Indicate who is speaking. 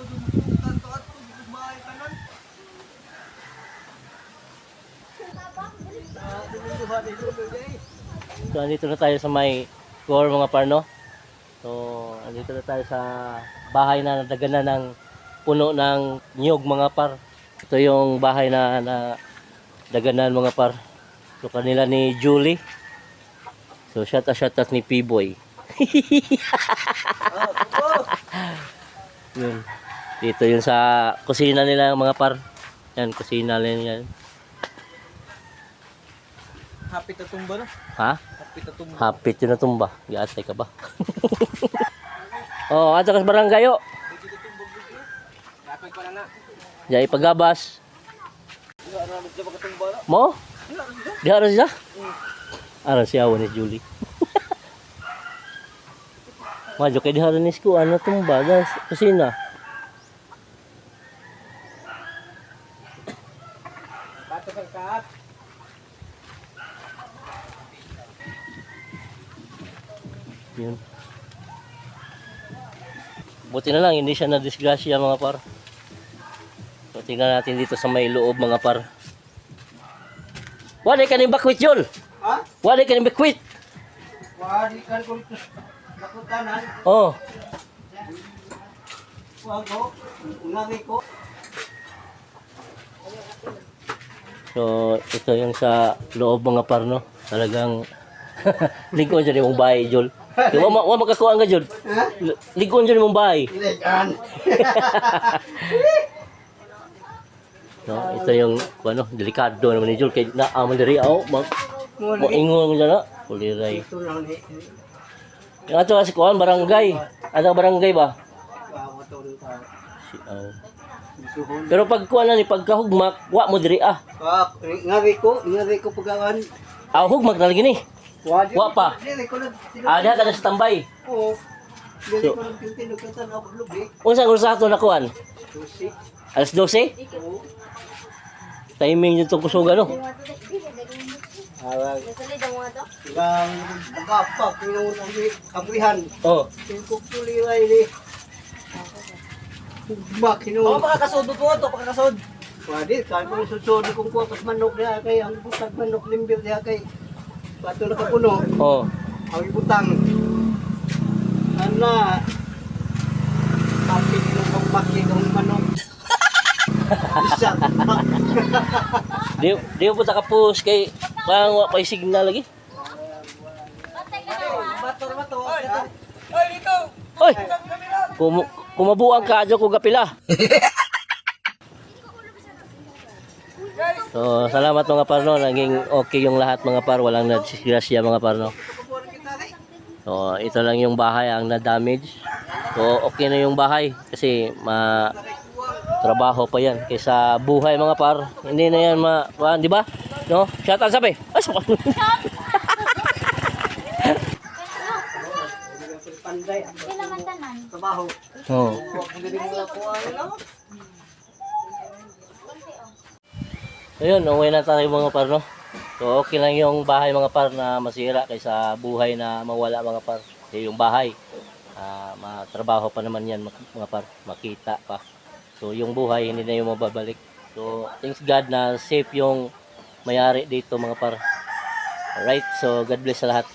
Speaker 1: ato dun kanto ato bahay kanan. Ah,
Speaker 2: So, andito na tayo sa may core mga parno. So, andito na tayo sa bahay na nadaganan ng puno ng nyog mga par. Ito yung bahay na, na daganan mga par. So, kanila ni Julie. So, shout out, shout out ni P-Boy. Dito yun sa kusina nila mga par. Yan, kusina nila yan.
Speaker 1: Happy ta tumba no?
Speaker 2: Ha?
Speaker 1: Happy ta tumba.
Speaker 2: Hapit yun na tumba. Giatay ka ba? oh, ato kas barangay oh.
Speaker 1: Kapag pa na na.
Speaker 2: Jai pagabas.
Speaker 1: Na na.
Speaker 2: Mo?
Speaker 1: Na.
Speaker 2: Di aras siya? Aras siya ni Julie. Majo kay di haran ni ko ano tumba gas kusina.
Speaker 1: Bato kang kaat.
Speaker 2: Yun. Buti na lang hindi siya na disgrasya mga par. So tingnan natin dito sa may loob mga par. Wala ka ni bakwit yun.
Speaker 1: Ha?
Speaker 2: Wala ka ni bakwit.
Speaker 1: Wadi kan ko ito. Nakutanan.
Speaker 2: Oh.
Speaker 1: Wago. Unari ko.
Speaker 2: So, ito yung sa loob mga par, no? Talagang ligon dyan yung bahay, Jol. Wa, wa makakuha.
Speaker 1: Ha?
Speaker 2: L- Ligon dyan yung bahay. No, ito yung, ano, delikado naman ni Jol. Kaya naaman diri, oh, mag, maingon mo dyan, no? Kuliray.
Speaker 1: Ito lang ni.
Speaker 2: Yung ato kasi kuhan, barangay. Ano barangay ba? Si, oh.
Speaker 1: Suhon.
Speaker 2: Pero pag kuha na ni pagkahugmak, wa mo diri, ah.
Speaker 1: Ah, ngari ko, ngari ko pagawan.
Speaker 2: Ah, hugmak na lagi ni.
Speaker 1: Wadi.
Speaker 2: Wa pa. Ah, diha ka na sa tambay.
Speaker 1: Oo.
Speaker 2: So-. Unsa ang sa ato na kuhan?
Speaker 1: Susi.
Speaker 2: Alas 12?
Speaker 1: Oo.
Speaker 2: Timing yung kusuga, no?
Speaker 1: Awag. Ilang agapak yung kabrihan.
Speaker 2: Oh.
Speaker 1: Tingkok tuliray ni. Bak hinu. Oh, pakakasod mo to, pakakasod. Wadi, kan ko susod kung kuha kas manok diha kay ang butang manok limbir diha kay bato na kapuno.
Speaker 2: Oh.
Speaker 1: Ang ibutang. Ana. Tapi kinu kong bakli kong manok. Isa.
Speaker 2: Di di mo punta ka push kay parang wa kay signal lagi.
Speaker 1: Bator bato. Oy, dito.
Speaker 2: Oy. Kum kumabuang ka adyo ko gapila. So, salamat mga parno. Naging okay yung lahat mga par. Walang nadisgrasya mga parno. So, ito lang yung bahay ang na-damage. So, okay na yung bahay kasi ma trabaho pa yan kaysa buhay mga par. Hindi na yan ma, di ba? No? Shout out sabi. Ay, so,
Speaker 1: Panday. Trabaho.
Speaker 2: oh.
Speaker 1: Ang galing mo kuha nila.
Speaker 2: Ayun, uwi na tayo mga par, no? So, okay lang yung bahay mga par na masira kaysa buhay na mawala mga par. Kasi yung bahay, ah, matrabaho pa naman yan mga par, makita pa. So, yung buhay, hindi na yung mababalik. So, thanks God na safe yung mayari dito mga par. Alright, so God bless sa lahat.